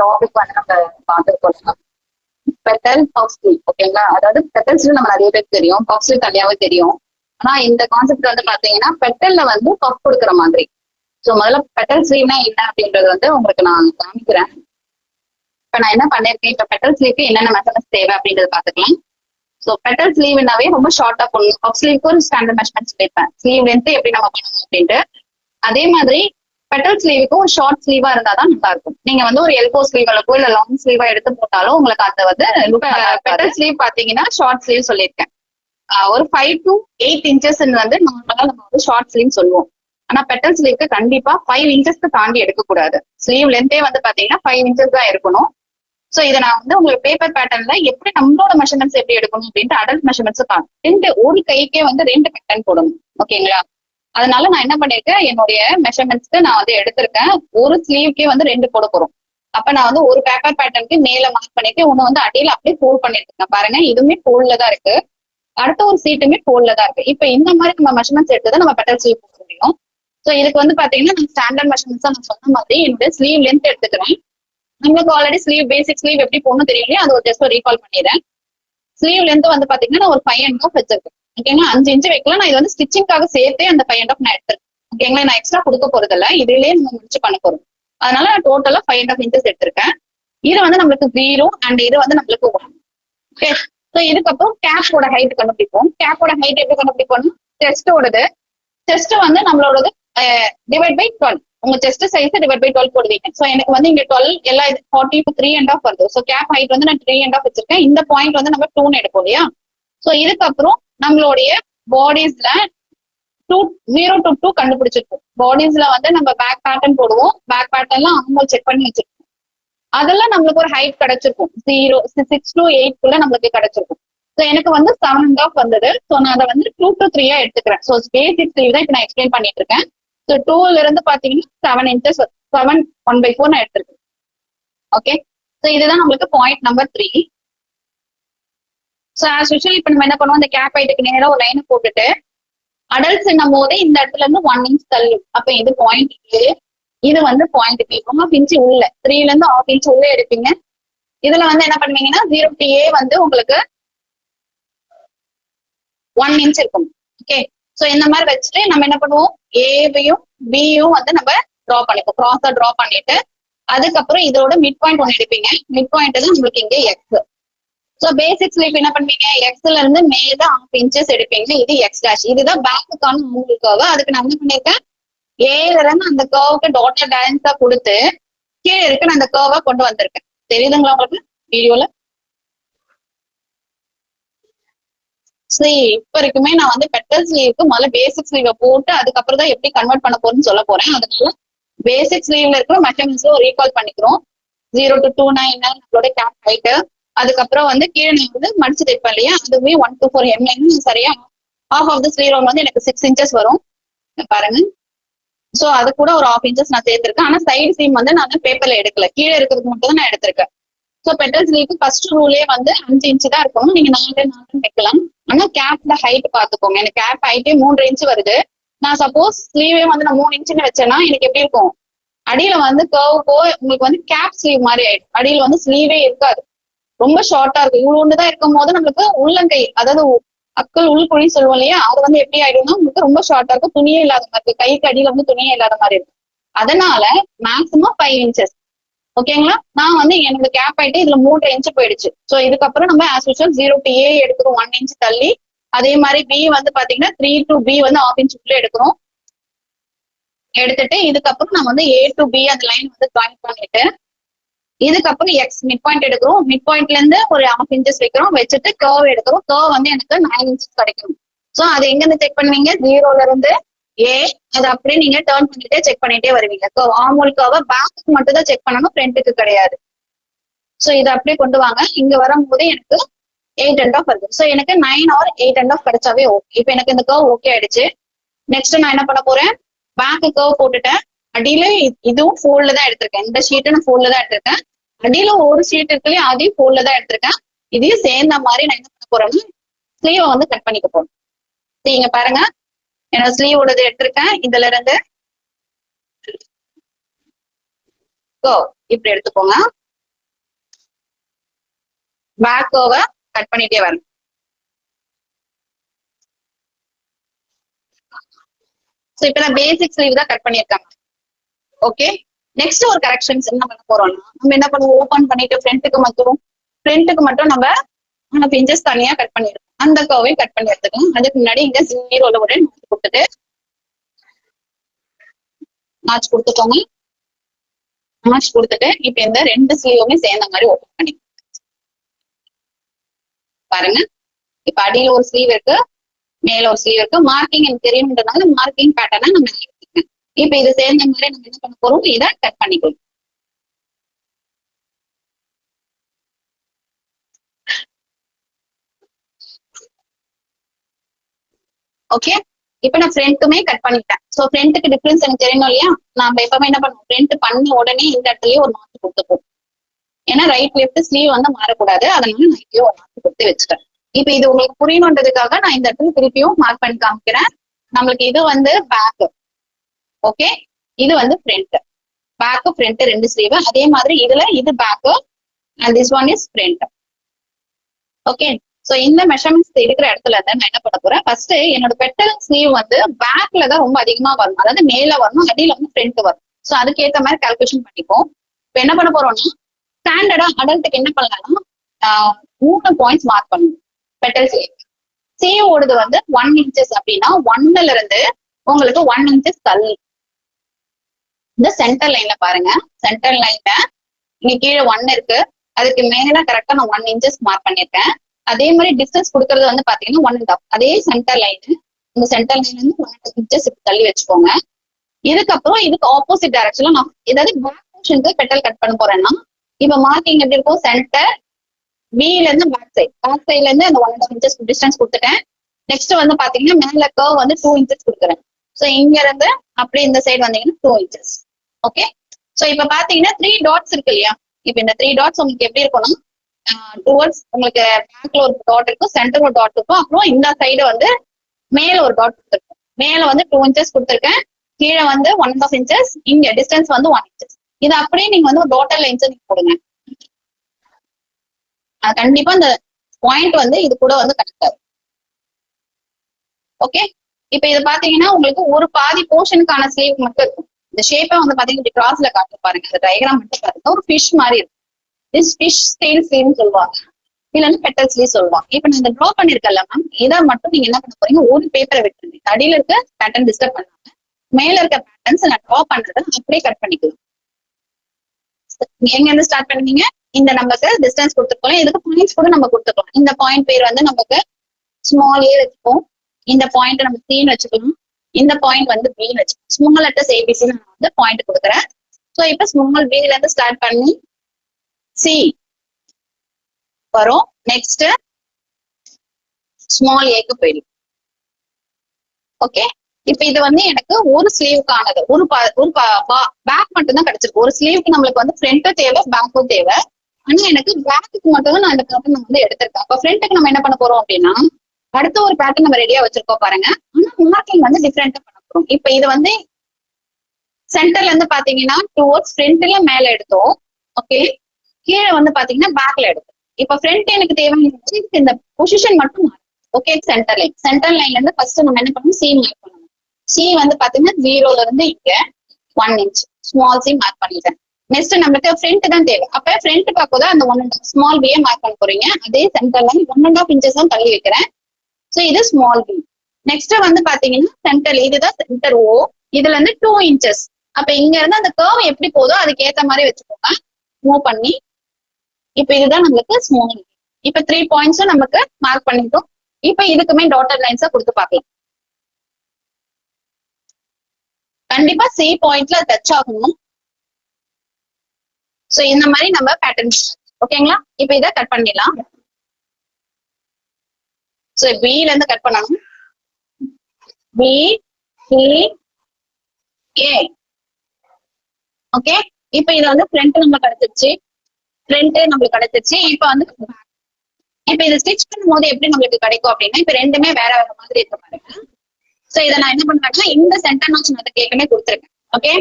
Topic வந்து நம்ம பார்த்துருக்கோம் பெட்டல் பஃப் ஓகேங்களா அதாவது பெட்டல் நம்ம நிறைய பேருக்கு தெரியும். பஃப் தனியாவே தெரியும். ஆனா இந்த கான்செப்ட் வந்து பாத்தீங்கன்னா பெட்டல்ல வந்து பஃப் கொடுக்குற மாதிரி. ஸோ முதல்ல பெட்டல் ஸ்லீவ்னா என்ன அப்படின்றது வந்து உங்களுக்கு நான் காமிக்கிறேன். இப்போ நான் என்ன பண்ணிருக்கேன்? இப்ப பெட்டல் ஸ்லீவ்க்கு என்னென்ன மெஷர்மெண்ட்ஸ் தேவை அப்படின்றத பாத்துக்கலாம் ஸோ பெட்டல் ஸ்லீவ்னாவே ரொம்ப ஷார்ட்டா போடணும். பஃப் ஸ்லீவ்க்கு ஒரு ஸ்டாண்டர்ட் மெஷர்மெண்ட்ஸ் சொல்லியிருப்பேன் ஸ்லீவ் லென்த் எப்படி நம்ம பண்ணணும் அப்படின்ட்டு. அதே மாதிரி பெட்டல் ஸ்லீவுக்கும் ஷார்ட் ஸ்லீவா இருந்தா தான் நல்லா இருக்கும் நீங்க வந்து ஒரு எல்போ ஸ்லீவ் அளவுக்கு இல்ல லாங் ஸ்லீவா எடுத்து போட்டாலும் உங்களுக்கு அது வந்து பெட்டல் ஸ்லீவ் பாத்தீங்கன்னா ஷார்ட் ஸ்லீவ் சொல்லியிருக்கேன். ஒரு ஃபைவ் டு எயிட் இன்ச்சஸ் வந்து நார்மலா நம்ம வந்து ஷார்ட் ஸ்லீவ் சொல்லுவோம். ஆனா பெட்டல் ஸ்லீவ்க்கு கண்டிப்பா ஃபைவ் இன்ச்சஸ்க்கு தாண்டி எடுக்கக்கூடாது. ஸ்லீவ் லென்த்தே வந்து பாத்தீங்கன்னா ஃபைவ் இன்ச்சஸ் தான் இருக்கணும் சோ இதை நான் வந்து உங்களுக்கு பேப்பர் பேட்டர்ன்ல எப்படி நம்மளோட மெஷர்மெண்ட்ஸ் எப்படி எடுக்கணும் அப்படின்ட்டு அடல்ட் மெஷர்மெண்ட்ஸ் ரெண்டு ஒரு கைக்கே வந்து ரெண்டு பேட்டர்ன் போடணும். ஓகேங்களா அதனால நான் என்ன பண்ணிருக்கேன் என்னுடைய மெஷர்மெண்ட்ஸ்க்கு நான் வந்து எடுத்திருக்கேன். ஒரு ஸ்லீவ்க்கே வந்து ரெண்டு போட போறோம். அப்ப நான் வந்து ஒரு பேப்பர் பேட்டர்னுக்கு மேல மார்க் பண்ணிட்டு ஒண்ணு வந்து அடியில அப்படியே ஃபோல்ட் பண்ணிருக்கேன் பாருங்க இதுவுமே ஃபோல்ட்ல தான் இருக்கு. அடுத்த ஒரு சீட்டுமே ஃபோல்ட்ல தான் இருக்கு. இப்ப இந்த மாதிரி நம்ம மெஷர்மெண்ட்ஸ் எடுத்து நம்ம பெட்டல் ஸ்லீவ் போட முடியும். சோ இதுக்கு வந்து பாத்தீங்கன்னா நான் ஸ்டாண்டர்ட் மெஷர்மெண்ட்ஸ் நான் சொன்ன மாதிரி என்னுடைய ஸ்லீவ் லென்த் எடுத்துக்கிறேன். நம்மளுக்கு ஆல்ரெடி ஸ்லீவ் பேசிக் ஸ்லீவ் எப்படி போகணும் தெரியலையே அது ஒரு ஜஸ்ட் ரீகால் பண்ணிடுறேன். ஸ்லீவ் லென்த் வந்து பாத்தீங்கன்னா நான் ஒரு ஃபைவ் அண்ட் ஹாஃப் வச்சிருக்கேன். ஓகேங்களா அஞ்சு இன்ச்சு வைக்கலாம் நான் இது வந்து ஸ்டிச்சிங்காக சேர்த்தே அந்த ஃபைவ் அண்ட் நான் எடுத்திருக்கேன் ஓகேங்களா நான் எக்ஸ்ட்ரா கொடுக்க போறது இல்ல இதுலயே நம்ம முடிச்சு பண்ண போறோம். அதனால நான் டோட்டலா ஃபைவ் அண்ட் ஆஃப் இன்ச்சஸ் எடுத்திருக்கேன். இது வந்து நம்மளுக்கு ஜீரோ அண்ட் இது வந்து நம்மளுக்கு ஒன் ஓகே ஸோ இதுக்கப்புறம் கேப்போட ஹைட் கண்டுபிடிப்போம். கேப்போட ஹைட் எப்படி கண்டுபிடிப்போம் செஸ்டோடது செஸ்ட் வந்து நம்மளோடது டிவைட் பை டுவெல் உங்க chest size divide by twelve போடுவீங்க. ஸோ எனக்கு வந்து இங்க டுவெல் எல்லா forty two three and half வருது. ஸோ கேப் ஹைட் வந்து நான் த்ரீ அண்ட் ஆஃப் வச்சிருக்கேன். இந்த பாயிண்ட் வந்து நம்ம டூன்னு எடுப்போம் இல்லையா? ஸோ இதுக்கப்புறம் நம்மளுடைய பாடிஸ்ல டூ ஜீரோ டு டூ கண்டுபிடிச்சிருக்கோம். பாடிஸ்ல வந்து நம்ம பேக் பேட்டர்ன் போடுவோம். பேக் பேட்டர்ன்லாம் ஆம்பல் செக் பண்ணி வச்சிருக்கோம். அதெல்லாம் நம்மளுக்கு ஒரு ஹைட் கிடைச்சிருக்கும். ஜீரோ சிக்ஸ் டு எயிட் குள்ள நம்மளுக்கு கிடைச்சிருக்கும். ஸோ எனக்கு வந்து செவன் அண்ட் ஆஃப் வந்தது. ஸோ நான் அதை வந்து டூ டு த்ரீயா எடுத்துக்கிறேன். ஸோ பேசிக் த்ரீ தான் இப்போ நான் எக்ஸ்பிளைன் பண்ணிட்டு இருக்கேன் ஸோ டூல இருந்து பாத்தீங்கன்னா seven inches seven one by four நான் எடுத்திருக்கேன். ஓகே ஸோ இதுதான் நம்மளுக்கு point number three so as usual இப்போ நம்ம என்ன பண்ணுவோம்? இந்த கேப் ஐட்டுக்கு நேராக ஒரு லைனை போட்டுட்டு அடல்ட்ஸ் என்னும் போது இந்த இடத்துல இருந்து ஒன் இன்ச் தள்ளி. அப்ப இது பாயிண்ட் ஏ இது வந்து பாயிண்ட் பி ஆஃப் இன்ச் உள்ள த்ரீல இருந்து ஆஃப் இன்ச் உள்ள எடுப்பீங்க. இதுல வந்து என்ன பண்ணுவீங்கன்னா ஜீரோ டி ஏ வந்து உங்களுக்கு ஒன் இன்ச் இருக்கும். ஓகே சோ இந்த மாதிரி வச்சுட்டு நம்ம என்ன பண்ணுவோம்? ஏவையும் பியும் வந்து நம்ம டிரா பண்ணிப்போம் கிராஸா டிரா பண்ணிட்டு அதுக்கப்புறம் இதோட மிட் பாயிண்ட் ஒன்று எடுப்பீங்க. மிட் பாயிண்ட் தான் உங்களுக்கு இங்கே எக்ஸ் சோ பேசிக் ஸ்லீப் என்ன பண்ணுவீங்க? எக்ஸ்ல இருந்து மேல ஆஃப் இன்ச்சஸ் எடுப்பீங்க. இது எக்ஸ் டேஷ் இதுதான் பேக்குக்கான உங்களுக்காக அதுக்கு நான் என்ன பண்ணிருக்கேன்? ஏல இருந்து அந்த கர்வுக்கு டாட்டர் டான்ஸா கொடுத்து கீழே இருக்க நான் அந்த கர்வா கொண்டு வந்திருக்கேன். தெரியுதுங்களா உங்களுக்கு? வீடியோல சரி இப்ப வரைக்குமே நான் வந்து பெட்டல் ஸ்லீவ்க்கு முதல்ல பேசிக் ஸ்லீவை போட்டு அதுக்கப்புறம் தான் எப்படி கன்வெர்ட் பண்ண போறேன்னு சொல்ல போறேன். அதனால பேசிக் ஸ்லீவ்ல இருக்கிற மெஷர்மெண்ட்ஸ் ரீகால் பண்ணிக்கிறோம். ஜீரோ டு டூ நைன் நம்மளோட கேப் ஹைட்டு அதுக்கப்புறம் வந்து கீழே வந்து மடிச்சு தைப்பேன் இல்லையா? அதுவுமே ஒன் டூ ஃபோர் எம்என் சரியா? ஆஃப் ஆஃப் த ஸ்லீவ் வந்து எனக்கு சிக்ஸ் இன்ச்சஸ் வரும். பாருங்க. சோ அது கூட ஒரு ஆஃப் இன்ச்சஸ் நான் சேர்த்திருக்கேன். ஆனா சைடு சீம் வந்து நான் பேப்பர்ல எடுக்கல. கீழே இருக்கிறதுக்கு மட்டும் தான் நான் எடுத்திருக்கேன். சோ பெட்டல் ஸ்லீவ்க்கு ஃபர்ஸ்ட் ரூலே வந்து அஞ்சு இன்ச்சு தான் இருக்கணும். நீங்க நாலு நாலு வைக்கலாம் ஆனா கேப்ல ஹைட் பாத்துக்கோங்க எனக்கு கேப் ஹைட்டே மூன்று இன்ச் வருது. நான் சப்போஸ் ஸ்லீவே வந்து நான் மூணு இன்ச்சுன்னு வச்சேன்னா எனக்கு எப்படி இருக்கும்? அடியில வந்து கர்வுக்கோ உங்களுக்கு வந்து கேப் ஸ்லீவ் மாதிரி ஆயிடும். அடியில வந்து ஸ்லீவே இருக்காது. ரொம்ப ஷார்ட்டா இருக்கும். இவ்வளவு தான் இருக்கும் போது நம்மளுக்கு உள்ளங்கை அதாவது அக்கள் உள்குழி சொல்லுவோம் இல்லையா? அது வந்து எப்படி ஆயிடும்னா உங்களுக்கு ரொம்ப ஷார்ட்டா இருக்கும். துணியே இல்லாத மாதிரி இருக்கும். கைக்கு அடியில வந்து துணியே இல்லாத மாதிரி இருக்கும். அதனால மேக்சிமம் ஃபைவ் இன்ச்சஸ் ஓகேங்களா நான் வந்து என்னோட கேப் ஆயிட்டு இதுல மூன்று இன்ச் போயிடுச்சு. சோ இதுக்கப்புறம் நம்ம as usual zero to A எடுக்கிறோம். ஒன் இன்ச் தள்ளி. அதே மாதிரி பி வந்து பாத்தீங்கன்னா த்ரீ டு பி வந்து ஆஃப் இன்ச் உள்ள எடுக்கிறோம். எடுத்துட்டு இதுக்கப்புறம் நம்ம வந்து ஏ டு பி அந்த லைன் வந்து ஜாயின் பண்ணிட்டு இதுக்கப்புறம் எக்ஸ் மிட் பாயிண்ட் எடுக்கிறோம். மிட் பாயிண்ட்ல இருந்து ஒரு ஹாஃப் இன்ச்சஸ் வைக்கிறோம். வச்சுட்டு கர்வ் எடுக்கிறோம். கர்வ் வந்து எனக்கு நைன் இன்ச்சஸ் கிடைக்கும். சோ அது எங்க இருந்து செக் பண்ணுவீங்க? ஜீரோல இருந்து ஏ அது அப்படியே நீங்க டேர்ன் பண்ணிட்டே செக் பண்ணிட்டே வருவீங்க. கர்வ் ஆமூல் கர்வ் பேக்கு மட்டும் தான் செக் பண்ணணும். ஃப்ரண்ட்டுக்கு கிடையாது. சோ இதை அப்படியே கொண்டு வாங்க. இங்க வரும்போது எனக்கு எயிட் அண்ட் ஆஃப் வருது. சோ எனக்கு nine or eight and half கிடைச்சாவே okay இப்போ எனக்கு இந்த கர்வ் ஓகே ஆயிடுச்சு. நெக்ஸ்ட் நான் என்ன பண்ண போறேன்? பேக்கு கர்வ் போட்டுட்டேன். அடியில இதுவும் ஃபோல்ல தான் எடுத்திருக்கேன். இந்த ஷீட்டு நான் ஃபோல்ல தான் எடுத்திருக்கேன். அடியில ஒரு ஷீட் இருக்குல்லையும் அதையும் ஃபோல்ட்ல தான் எடுத்திருக்கேன். இதையும் சேர்ந்த மாதிரி நான் என்ன பண்ண போறேன்னா ஸ்லீவை வந்து கட் பண்ணிக்க போறேன். நீங்க பாருங்க. என்னோட ஸ்லீவோடது எடுத்திருக்கேன். இதுல இருந்து இப்படி எடுத்துக்கோங்க. பேக் கர்வை கட் பண்ணிட்டே வரணும். ஸோ இப்போ நான் பேசிக் ஸ்லீவ் தான் கட் பண்ணியிருக்காங்க ஓகே நெக்ஸ்ட் ஒரு கரெக்ஷன்ஸ் என்ன பண்ண போறோம்னா நம்ம என்ன பண்ணுவோம்? ஓபன் பண்ணிட்டு ஃப்ரண்ட்டுக்கு மட்டும் ஃப்ரண்ட்டுக்கு மட்டும் நம்ம நம்ம இன்ச்சஸ் தனியா கட் பண்ணிடுவோம். அந்த கர்வையும் கட் பண்ணி எடுத்துக்கணும் அதுக்கு முன்னாடி இங்க ஜீரோல ஒரு நாச்சு கொடுத்துட்டு நாச் கொடுத்துக்கோங்க நாச் கொடுத்துட்டு இப்ப இந்த ரெண்டு ஸ்லீவுமே சேர்ந்த மாதிரி ஓபன் பண்ணி பாருங்க. இப்ப அடியில ஒரு ஸ்லீவ் இருக்கு மேல ஒரு ஸ்லீவ் இருக்கு. மார்க்கிங் எனக்கு தெரியும்ன்றதுனால மார்க்கிங் பேட்டர்னை நம்ம இப்ப இது சேர்ந்த மாதிரி நம்ம என்ன பண்ண போறோம்? இதை கட் பண்ணிக்கணும். ஓகே இப்ப நான் ஃப்ரண்ட்டுமே கட் பண்ணிட்டேன். சோ ஃப்ரண்ட்டுக்கு டிஃபரன்ஸ் எனக்கு தெரியணும் இல்லையா? நாம எப்பவுமே என்ன பண்ணுவோம்? ஃப்ரண்ட் பண்ண உடனே இந்த இடத்துலயே ஒரு நாட்டு கொடுத்துப்போம். ஏன்னா ரைட் லெஃப்ட் ஸ்லீவ் வந்து மாறக்கூடாது. அதனால நான் இப்படியே ஒரு நாட்டு கொடுத்து வச்சுட்டேன். இப்ப இது உங்களுக்கு புரியணுன்றதுக்காக நான் இந்த இடத்துல திருப்பியும் மார்க் பண்ணி காமிக்கிறேன். நம்மளுக்கு இது வந்து பேக் ஓகே இது வந்து ஃப்ரண்ட் பேக் ஃப்ரண்ட் ரெண்டு ஸ்லீவ் அதே மாதிரி இதுல இது back and this one is front okay so இந்த மெஷர்மெண்ட்ஸ் எடுக்கிற இடத்துல இருந்து நான் என்ன பண்ண போறேன்? ஃபர்ஸ்ட் என்னோட பெட்டல் ஸ்லீவ் வந்து பேக்ல தான் ரொம்ப அதிகமா வரும். அதாவது மேல வரணும் அடியில வந்து ஃப்ரண்ட் வரும். சோ அதுக்கேத்த மாதிரி கால்குலேஷன் பண்ணிப்போம். இப்போ என்ன பண்ண போறோம்னா ஸ்டாண்டர்டா அடல்ட்டுக்கு என்ன பண்ணலாம்னா மூணு பாயிண்ட்ஸ் மார்க் பண்ணணும். பெட்டல் ஸ்லீவ் சி ஓடுது வந்து ஒன் இன்ச்சஸ் அப்படின்னா ஒன்னுல இருந்து உங்களுக்கு ஒன் இன்ச்சஸ் தள்ளி. இந்த சென்டர் லைன்ல பாருங்க. சென்டர் லைன்ல இங்க கீழே ஒன் இருக்கு. அதுக்கு மேல கரெக்டா நான் ஒன் இன்ச்சஸ் மார்க் பண்ணிருக்கேன் அதே மாதிரி டிஸ்டன்ஸ் கொடுக்கறது வந்து பாத்தீங்கன்னா ஒன் அண்ட் அதே சென்டர் லைன் இந்த சென்டர் லைன்ல இருந்து ஒன் அண்ட் இன்ச்சஸ் தள்ளி வச்சுக்கோங்க. இதுக்கப்புறம் இதுக்கு ஆப்போசிட் டைரக்ஷன்ல நான் ஏதாவது பேக் போர்ஷனுக்கு பெட்டல் கட் பண்ண போறேன்னா இப்ப மார்க்கிங் எப்படி இருக்கும்? சென்டர் பில இருந்து பேக் சைட் பேக் சைட்ல இருந்து அந்த ஒன் அண்ட் இன்ச்சஸ் டிஸ்டன்ஸ் கொடுத்துட்டேன். நெக்ஸ்ட் வந்து பாத்தீங்கன்னா மேல கர்வ் வந்து டூ இன்ச்சஸ் கொடுக்குறேன். சோ இங்க இருந்து அப்படியே இந்த சைடு வந்தீங்கன்னா டூ இன்ச்சஸ் ஓகே சோ இப்ப பாத்தீங்கன்னா த்ரீ டாட்ஸ் இருக்கு இல்லையா? இப்ப இந்த த்ரீ டாட்ஸ் உங்களுக்கு எப்படி இருக்கும்னா டுவர்ட்ஸ் உங்களுக்கு பேக்ல ஒரு டாட் இருக்கும் சென்டர் ஒரு டாட் இருக்கும் அப்புறம் இந்த சைடு வந்து மேல ஒரு டாட் கொடுத்துருக்கோம். மேல வந்து டூ இன்ச்சஸ் கொடுத்துருக்கேன். கீழே வந்து ஒன் அண்ட் ஆஃப் இன்ச்சஸ் இங்க டிஸ்டன்ஸ் வந்து ஒன் இன்ச்சஸ் இது அப்படியே நீங்க வந்து ஒரு டோட்டல் இன்ச்சஸ் நீங்க போடுங்க. அது கண்டிப்பா இந்த பாயிண்ட் வந்து இது கூட வந்து கனெக்ட் ஆகும் ஓகே இப்ப இது பாத்தீங்கன்னா உங்களுக்கு ஒரு பாதி போர்ஷனுக்கான ஸ்லீவ் மட்டும் இருக்கும் இந்த ஷேப்பை வந்து பாத்தீங்கன்னா கிராஸ்ல காட்டு பாருங்க. இந்த டயக்ராம் மட்டும் பாருங்க ஒரு ஃபிஷ் மாதிரி இருக்கும். திஸ் ஃபிஷ் ஸ்டெயில் சொல்லுவாங்க. இல்ல பெட்டல் சொல்லுவாங்க. இப்ப நான் இந்த ட்ரா பண்ணிருக்கல மேம் இதை மட்டும் நீங்க என்ன பண்ண போறீங்க? ஒரு பேப்பரை விட்டுருங்க அடியில இருக்க பேட்டர்ன் டிஸ்டர்ப் பண்ணாங்க மேல இருக்க பேட்டர்ன்ஸ் நான் ட்ரா பண்றதை அப்படியே கட் பண்ணிக்கலாம் எங்க இருந்து ஸ்டார்ட் பண்ணீங்க? இந்த நமக்கு டிஸ்டன்ஸ் கொடுத்துருக்கோம். இதுக்கு பாயிண்ட்ஸ் கூட நம்ம கொடுத்துக்கலாம். இந்த பாயிண்ட் பேர் வந்து நமக்கு ஸ்மால் ஏ வச்சுப்போம். இந்த பாயிண்ட் நம்ம சீன் வச்சுக்கணும் இந்த பாயிண்ட் வந்து பி வச்சு ஸ்மால் லெட்டர்ஸ் ஏபிசி நான் வந்து பாயிண்ட் கொடுக்குறேன். ஸோ இப்போ ஸ்மால் பில இருந்து ஸ்டார்ட் பண்ணி சி வரும். நெக்ஸ்ட் ஸ்மால் ஏக்கு போயிடும். ஓகே இப்ப இது வந்து எனக்கு ஒரு ஸ்லீவுக்கானது ஒரு பா- ஒரு பேக் மட்டும் தான் கிடைச்சிருக்கு. ஒரு ஸ்லீவுக்கு நம்மளுக்கு வந்து ஃப்ரண்ட்டும் தேவை பேக்கும் தேவை. ஆனா எனக்கு பேக்குக்கு மட்டும் தான் நான் இந்த பேட்டர்ன் வந்து எடுத்திருக்கேன். அப்ப ஃப்ரண்ட்டுக்கு நம்ம என்ன பண்ண போறோம் அப்படின்னா அடுத்த ஒரு பேட்டர்ன் நம்ம ரெடியா வச்சிருக்கோம் பாருங்க. ஆனா மார்க்கிங் வந்து டிஃப்ரெண்டா பண்ண போறோம் இப்ப இது வந்து சென்டர்ல இருந்து பாத்தீங்கன்னா டுவோர்ட்ஸ் ஃப்ரண்ட்ல மேல எடுத்தோம். ஓகே கீழே வந்து பாத்தீங்கன்னா பேக்ல எடுத்தோம். இப்ப ஃப்ரண்ட் எனக்கு தேவையான இந்த பொசிஷன் மட்டும் மாறும். ஓகே சென்டர் லைன் சென்டர் லைன்ல இருந்து ஃபர்ஸ்ட் நம்ம என்ன பண்ணணும்? சி மார்க் பண்ணணும். சி வந்து பாத்தீங்கன்னா ஜீரோல இருந்து இங்க one inch small C mark பண்ணிட்டேன். நெக்ஸ்ட் நம்மளுக்கு ஃப்ரண்ட் தான் தேவை. அப்ப ஃப்ரண்ட் பார்க்கோத அந்த one and small B mark பண்ண போறீங்க. அதே centre line one and half inches தான் தள்ளி வைக்கிறேன். ஸோ இது ஸ்மால் பி நெக்ஸ்ட் வந்து பாத்தீங்கன்னா சென்டர் இதுதான் சென்டர் ஓ இதுல இருந்து டூ இன்ச்சஸ் அப்ப இங்க இருந்து அந்த கர்வ் எப்படி போதோ அதுக்கு ஏத்த மாதிரி வச்சுக்கோங்க. மூவ் பண்ணி இப்ப இதுதான் நம்மளுக்கு ஸ்மால் இப்ப த்ரீ பாயிண்ட்ஸும் நமக்கு மார்க் பண்ணிட்டோம். இப்ப இதுக்குமே டாட்டர் லைன்ஸா கொடுத்து பார்க்கலாம். கண்டிப்பா சி பாயிண்ட்ல டச் ஆகணும். சோ இந்த மாதிரி நம்ம பேட்டர்ன் ஓகேங்களா இப்ப இதை கட் பண்ணிடலாம். சோ பில இருந்து கட் பண்ணணும் பி சி ஏ ஓகே இப்ப இது வந்து ஃப்ரண்ட் நம்ம கிடைச்சிருச்சு. ஃப்ரண்ட் நம்மளுக்கு கிடைச்சிருச்சு. இப்ப வந்து இப்போ இப்ப இதை ஸ்டிச் பண்ணும்போது எப்படி நம்மளுக்கு கிடைக்கும் அப்படின்னா இப்ப ரெண்டுமே வேற வேற மாதிரி இருக்க பாருங்க. சோ இதை நான் என்ன பண்ணுவேன்னா இந்த சென்டர் நாச்சு நான் ஏற்கனவே கொடுத்துருக்கேன். ஓகே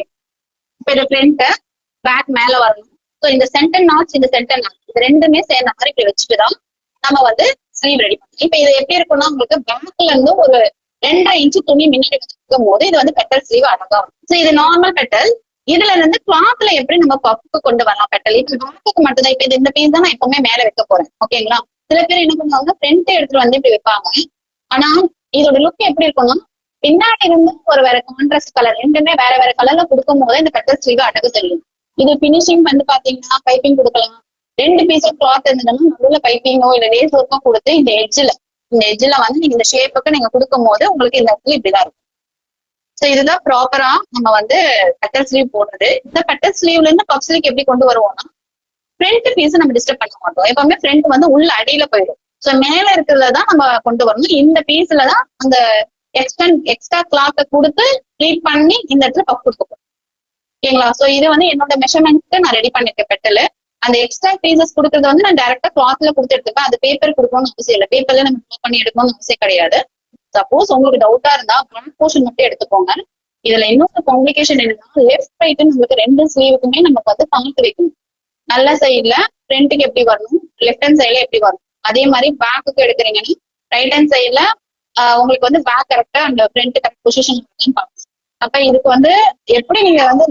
இப்ப இது ஃப்ரண்ட் பேக் மேல வரணும். ஸோ இந்த சென்டர் நாட்ஸ் இந்த சென்டர் நாட்ஸ் இது ரெண்டுமே சேர்ந்த மாதிரி இப்படி வச்சுட்டு தான் நம்ம வந்து ஸ்லீவ் ரெடி பண்ணலாம் இப்ப இது எப்படி இருக்கும்னா உங்களுக்கு பேக்ல இருந்து ஒரு ரெண்டரை இன்ச்சு துணி முன்னாடி வச்சுக்கும் போது இது வந்து பெட்டல் ஸ்லீவ் அழகா வரும். ஸோ இது நார்மல் பெட்டல் இதுல இருந்து கிளாத்ல எப்படி நம்ம பப்புக்கு கொண்டு வரலாம் பெட்டல் இப்ப பேக்குக்கு மட்டும்தான். இப்ப இந்த பீஸ் தான் நான் எப்பவுமே மேல வைக்க போறேன். ஓகேங்களா சில பேர் என்ன பண்ணுவாங்க ஃப்ரண்ட் எடுத்துட்டு வந்து இப்படி வைப்பாங்க. ஆனா இதோட லுக் எப்படி இருக்கும்னா பின்னாடி இருந்து ஒரு வேற கான்ட்ராஸ்ட் கலர் ரெண்டுமே வேற வேற கலர்ல கொடுக்கும் போது இந்த பெட்டல் ஸ்லீவ் அழகு தெரியும் இது பினிஷிங் வந்து பாத்தீங்கன்னா பைப்பிங் கொடுக்கலாம். ரெண்டு பீஸ் ஆஃப் கிளாத் இருந்ததுன்னா நடுவில் பைப்பிங்கோ இல்ல லேஸ் ஒர்க்கோ கொடுத்து இந்த எட்ஜில் இந்த எட்ஜில் வந்து நீங்க இந்த ஷேப்புக்கு நீங்க கொடுக்கும் போது உங்களுக்கு இந்த இடத்துல இப்படிதான் இருக்கும். ஸோ இதுதான் ப்ராப்பரா நம்ம வந்து கட்டர் ஸ்லீவ் போடுறது. இந்த கட்டர் ஸ்லீவ்ல இருந்து பப் ஸ்லீவ் எப்படி கொண்டு வருவோம்னா ஃப்ரண்ட் பீஸ் நம்ம டிஸ்டர்ப் பண்ண மாட்டோம். எப்பவுமே ஃப்ரண்ட் வந்து உள்ள அடியில போயிடும். ஸோ மேல இருக்கிறதுல தான் நம்ம கொண்டு வரணும். இந்த பீஸ்ல தான் அந்த எக்ஸ்டன் எக்ஸ்ட்ரா கிளாத்தை கொடுத்து ப்ளீட் பண்ணி இந்த இடத்துல பப் கொடுத்துக்கணும் ஓகேங்களா? ஸோ இது வந்து என்னோட மெஷர்மெண்ட்க்கு நான் ரெடி பண்ணிருக்கேன் பெட்டல் அந்த எக்ஸ்ட்ரா பீசஸ் கொடுக்கறது வந்து நான் டேரக்டா கிளாத்ல கொடுத்து எடுத்துப்பேன். அது பேப்பர் கொடுக்கணும்னு அவசியம் இல்லை. பேப்பர்ல நம்ம ப்ரூவ் பண்ணி எடுக்கணும்னு அவசியம் கிடையாது. சப்போஸ் உங்களுக்கு டவுட்டா இருந்தா ஃப்ரண்ட் போர்ஷன் மட்டும் எடுத்துக்கோங்க. இதுல இன்னொரு காம்ப்ளிகேஷன் என்னன்னா லெஃப்ட் ரைட் உங்களுக்கு ரெண்டு ஸ்லீவுக்குமே நமக்கு வந்து பார்த்து வைக்கணும். நல்ல சைட்ல ஃப்ரண்ட்டுக்கு எப்படி வரணும்? லெஃப்ட் ஹேண்ட் சைட்ல எப்படி வரணும்? அதே மாதிரி பேக்குக்கு எடுக்கிறீங்கன்னா ரைட் ஹேண்ட் சைட்ல உங்களுக்கு வந்து பேக் கரெக்டா அந்த ஃப்ரண்ட் கரெக்ட் பொசிஷன் பார்க்கணும். அப்ப இதுக்கு வந்து எப்படி நீங்க வந்து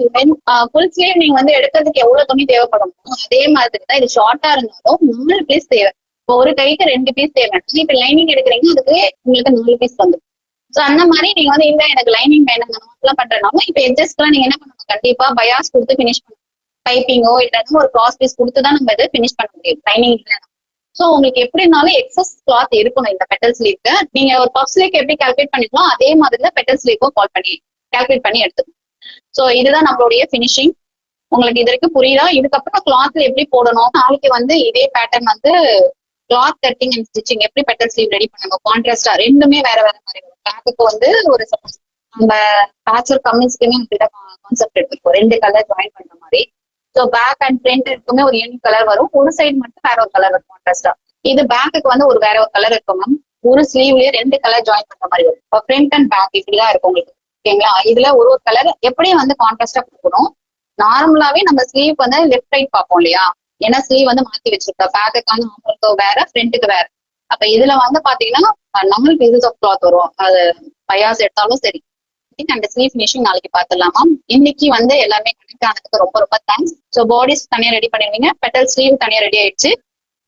ஃபுல் ஸ்லீவ் நீங்க வந்து எடுக்கிறதுக்கு எவ்வளவு துணி தேவைப்படும்? அதே மாதிரி தான் இது ஷார்ட்டா இருந்தாலும் நாலு பீஸ் தேவை. இப்போ ஒரு கைக்கு ரெண்டு பீஸ் தேவை. இப்ப லைனிங் எடுக்கிறீங்க அதுக்கு உங்களுக்கு நாலு பீஸ் வந்துடும். சோ அந்த மாதிரி நீங்க வந்து இல்ல எனக்கு லைனிங் வேணும் அந்த எல்லாம் பண்றனாலும் இப்ப எட்ஜஸ்ட்லாம் நீங்க என்ன பண்ணணும்? கண்டிப்பா பயாஸ் கொடுத்து ஃபினிஷ் பண்ணணும். பைப்பிங்கோ இல்லைன்னா ஒரு கிராஸ் பீஸ் கொடுத்து தான் நம்ம இதை ஃபினிஷ் பண்ண முடியும். லைனிங் இல்லைன்னா. சோ உங்களுக்கு எப்படி இருந்தாலும் எக்ஸஸ் கிளாத் இருக்கணும் இந்த பெட்டல் ஸ்லீவ்க்கு நீங்க ஒரு பஃப் ஸ்லீவ் எப்படி கால்குலேட் பண்ணிக்கலாம் அதே மாதிரி தான் பெட்டல் ஸ்லீவ்க்கும் கால் பண்ணி கால்குலேட் பண்ணி எடுத்துக்கணும். சோ இதுதான் நம்மளுடைய ஃபினிஷிங் உங்களுக்கு இது வரைக்கும் புரியுதா? இதுக்கப்புறம் கிளாத்ல எப்படி போடணும்? நாளைக்கு வந்து இதே பேட்டர்ன் வந்து கிளாத் கட்டிங் அண்ட் ஸ்டிச்சிங் எப்படி பெட்டல் ஸ்லீவ் ரெடி பண்ணுங்க கான்ட்ராஸ்டா ரெண்டுமே வேற வேற மாதிரி வரும். பேக்குக்கு வந்து ஒரு சப்போஸ் நம்ம பேச்சர் கம்மிஸ்க்குமே உங்ககிட்ட கான்செப்ட் எடுத்துருக்கோம். ரெண்டு கலர் ஜாயின் பண்ற மாதிரி. ஸோ பேக் அண்ட் ஃப்ரண்ட் இருக்குமே ஒரு யூனிக் கலர் வரும். ஒரு சைடு மட்டும் வேற ஒரு கலர் இருக்கும் கான்ட்ராஸ்டா இது பேக்குக்கு வந்து ஒரு வேற ஒரு கலர் இருக்கும் மேம் ஒரு ஸ்லீவ்லயே ரெண்டு கலர் ஜாயின் பண்ற மாதிரி வரும். இப்போ ஃப்ரண்ட் அண்ட் பேக் இப்படிதான் இருக்கும் உங்களுக்கு. ஓகேங்களா இதுல ஒரு ஒரு கலர் எப்படியும் வந்து கான்ட்ராஸ்டா கொடுக்கணும். நார்மலாவே நம்ம ஸ்லீவ் வந்து லெஃப்ட் ரைட் பார்ப்போம் இல்லையா? ஏன்னா ஸ்லீவ் வந்து மாத்தி வச்சிருக்கோம் பேக்குக்கான ஆம்பளுக்கு வேற ஃப்ரண்ட்டுக்கு வேற. அப்ப இதுல வந்து பாத்தீங்கன்னா நம்மளுக்கு பீசஸ் ஆஃப் கிளாத் வரும். அது பயாஸ் எடுத்தாலும் சரி. அந்த ஸ்லீவ் ஃபினிஷிங் நாளைக்கு பாத்துடலாமா இன்னைக்கு வந்து எல்லாமே கனெக்ட் ஆனதுக்கு ரொம்ப ரொம்ப தேங்க்ஸ் ஸோ பாடிஸ் தனியா ரெடி பண்ணிருவீங்க பெட்டல் ஸ்லீவ் தனியா ரெடி ஆயிடுச்சு.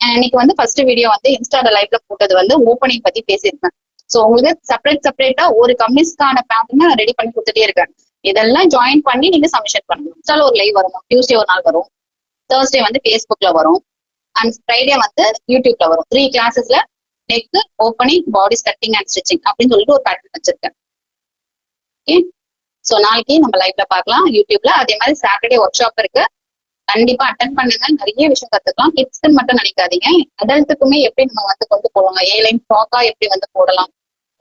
இன்னைக்கு வந்து ஃபர்ஸ்ட் வீடியோ வந்து இன்ஸ்டால லைவ்ல போட்டது வந்து ஓப்பனிங் பத்தி பேசியிருக்கேன். ஸோ உங்களுக்கு செப்பரேட் செப்பரேட்டா ஒரு கம்பெனிஸ்க்கான பேட்டர்ன் நான் ரெடி பண்ணி கொடுத்துட்டே இருக்கேன். இதெல்லாம் ஜாயின் பண்ணி நீங்க சப்மிஷன் பண்ணணும் இன்ஸ்டால ஒரு லைவ் வரும். டியூஸ்டே ஒரு நாள் வரும். தேர்ஸ்டே வந்து ஃபேஸ்புக்ல வரும். அண்ட் ஃப்ரைடே வந்து யூடியூப்ல வரும். Three கிளாஸஸ்ல neck opening body cutting and stitching அப்படின்னு சொல்லிட்டு ஒரு பேட்டர்ன் வச்சிருக்கேன். ஓகே ஸோ நாளைக்கு நம்ம லைவ்ல பார்க்கலாம். யூடியூப்ல அதே மாதிரி சாட்டர்டே ஒர்க் ஷாப் இருக்கு. கண்டிப்பா அட்டன் பண்ணுங்க. நிறைய விஷயம் கத்துக்கலாம். கிட்ஸ்க்கு மட்டும் நினைக்காதீங்க. அடல்ட்டுக்குமே எப்படி நம்ம வந்து கொண்டு போவாங்க ஏலைன் ஃப்ராக்கா எப்படி வந்து போடலாம்?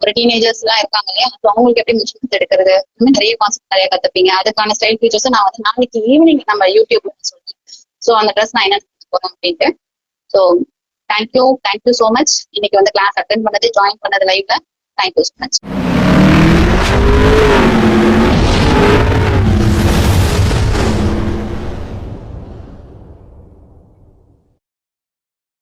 ஒரு டீனேஜர்ஸ் எல்லாம் இருக்காங்க இல்லையா? ஸோ அவங்களுக்கு எப்படி மிஷின்ஸ் எடுக்கிறது? இன்னும் நிறைய கான்செப்ட் நிறைய கத்துப்பீங்க. அதுக்கான ஸ்டைல் ஃபீச்சர்ஸ் நான் வந்து நாளைக்கு ஈவினிங் நம்ம யூடியூப்ல சொல்றேன். ஸோ அந்த ட்ரெஸ் நான் என்ன போறோம் அப்படின்ட்டு. So thank you thank you so much இன்னைக்கு வந்து கிளாஸ் அட்டன் பண்ணது ஜாயின் பண்ணது லைவ்ல தேங்க்யூ ஸோ மச்